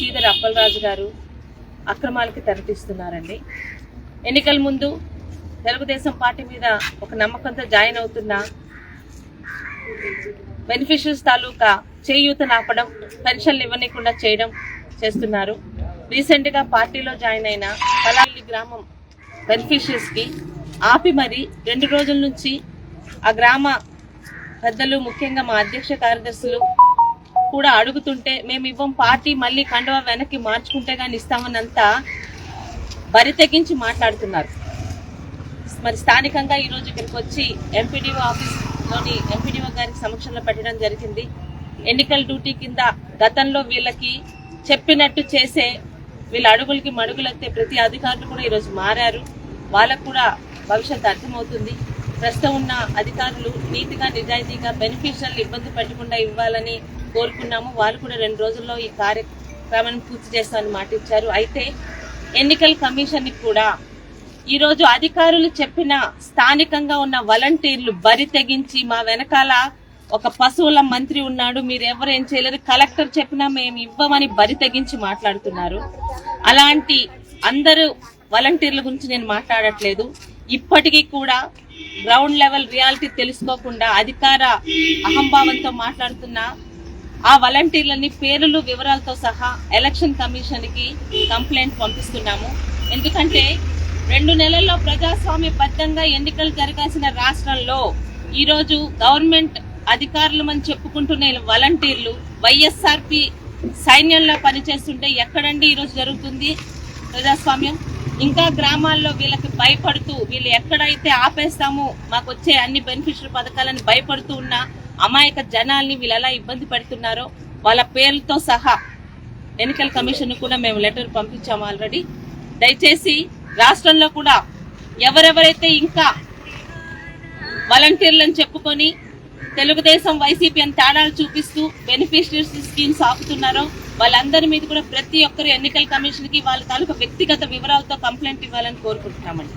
శ్రీధర్ అప్పలరాజు గారు అక్రమాలకి తెరటిస్తున్నారండి ఎన్నికల ముందు తెలుగుదేశం పార్టీ మీద ఒక నమ్మకంతో జాయిన్ అవుతున్న బెనిఫిషరీస్ తాలూకా చేయూతను ఆపడం పెన్షన్లు ఇవ్వనీయకుండా చేయడం చేస్తున్నారు. రీసెంట్గా పార్టీలో జాయిన్ అయిన పలాలి గ్రామం బెనిఫిషరీస్కి ఆపి మరి రెండు రోజుల నుంచి ఆ గ్రామ పెద్దలు ముఖ్యంగా మా అధ్యక్ష కార్యదర్శులు కూడా అడుగుతుంటే మేము ఇవ్వం పార్టీ మళ్ళీ కండవ వెనక్కి మార్చుకుంటే కానీ ఇస్తామన్నంతా బరి తెగించి మాట్లాడుతున్నారు. మరి స్థానికంగా ఈరోజు ఇక్కడికి వచ్చి ఎంపీడీఓ ఆఫీస్లోని ఎంపీడీఓ గారికి సమక్షంలో పెట్టడం జరిగింది. ఎన్నికల డ్యూటీ కింద గతంలో వీళ్ళకి చెప్పినట్టు చేసే వీళ్ళ అడుగులకి మడుగులెత్తే ప్రతి అధికారులు కూడా ఈరోజు మారారు. వాళ్ళకు కూడా భవిష్యత్తు అర్థమవుతుంది. ప్రస్తుతం ఉన్న అధికారులు నీతిగా నిజాయితీగా బెనిఫిషియల్ ఇబ్బంది పెట్టకుండా ఇవ్వాలని కోరుకున్నాము. వాళ్ళు కూడా రెండు రోజుల్లో ఈ కార్యక్రమాన్ని పూర్తి చేస్తామని మాట ఇచ్చారు. అయితే ఎన్నికల కమిషన్కి కూడా ఈరోజు అధికారులు చెప్పిన స్థానికంగా ఉన్న వాలంటీర్లు బరి తెగించి మా వెనకాల ఒక పశువుల మంత్రి ఉన్నాడు. మీరు ఎవరు ఏం చేయలేరు కలెక్టర్ చెప్పినా మేము ఇవ్వమని బరి తెగించి మాట్లాడుతున్నారు. అలాంటి అందరూ వాలంటీర్ల గురించి నేను మాట్లాడట్లేదు. ఇప్పటికీ కూడా గ్రౌండ్ లెవెల్ రియాలిటీ తెలుసుకోకుండా అధికార అహంభావంతో మాట్లాడుతున్న ఆ వాలంటీర్లని పేర్లు వివరాలతో సహా ఎలక్షన్ కమిషన్కి కంప్లైంట్ పంపిస్తున్నాము. ఎందుకంటే రెండు నెలల్లో ప్రజాస్వామ్యబద్ధంగా ఎన్నికలు జరగాల్సిన రాష్ట్రంలో ఈరోజు గవర్నమెంట్ అధికారులమని చెప్పుకుంటున్న వాలంటీర్లు వైఎస్ఆర్పి సైన్యంలో పనిచేస్తుంటే ఎక్కడండి ఈరోజు జరుగుతుంది ప్రజాస్వామ్యం? ఇంకా గ్రామాల్లో వీళ్ళకి భయపడుతూ వీళ్ళు ఎక్కడైతే ఆపేస్తామో మాకు వచ్చే అన్ని బెనిఫిషియరీ పథకాలను భయపడుతూ ఉన్నా అమాయక జనాల్ని వీళ్ళు ఎలా ఇబ్బంది పెడుతున్నారో వాళ్ళ పేర్లతో సహా ఎన్నికల కమిషన్ కూడా మేము లెటర్ పంపించాము ఆల్రెడీ. దయచేసి రాష్ట్రంలో కూడా ఎవరెవరైతే ఇంకా వాలంటీర్లను చెప్పుకొని తెలుగుదేశం వైసీపీ అని తేడాలు చూపిస్తూ బెనిఫిషరీస్ స్కీమ్స్ ఆపుతున్నారో వాళ్ళందరి మీద కూడా ప్రతి ఒక్కరు ఎన్నికల కమిషన్కి వాళ్ళ తాలూకా వ్యక్తిగత వివరాలతో కంప్లైంట్ ఇవ్వాలని కోరుకుంటున్నామండి.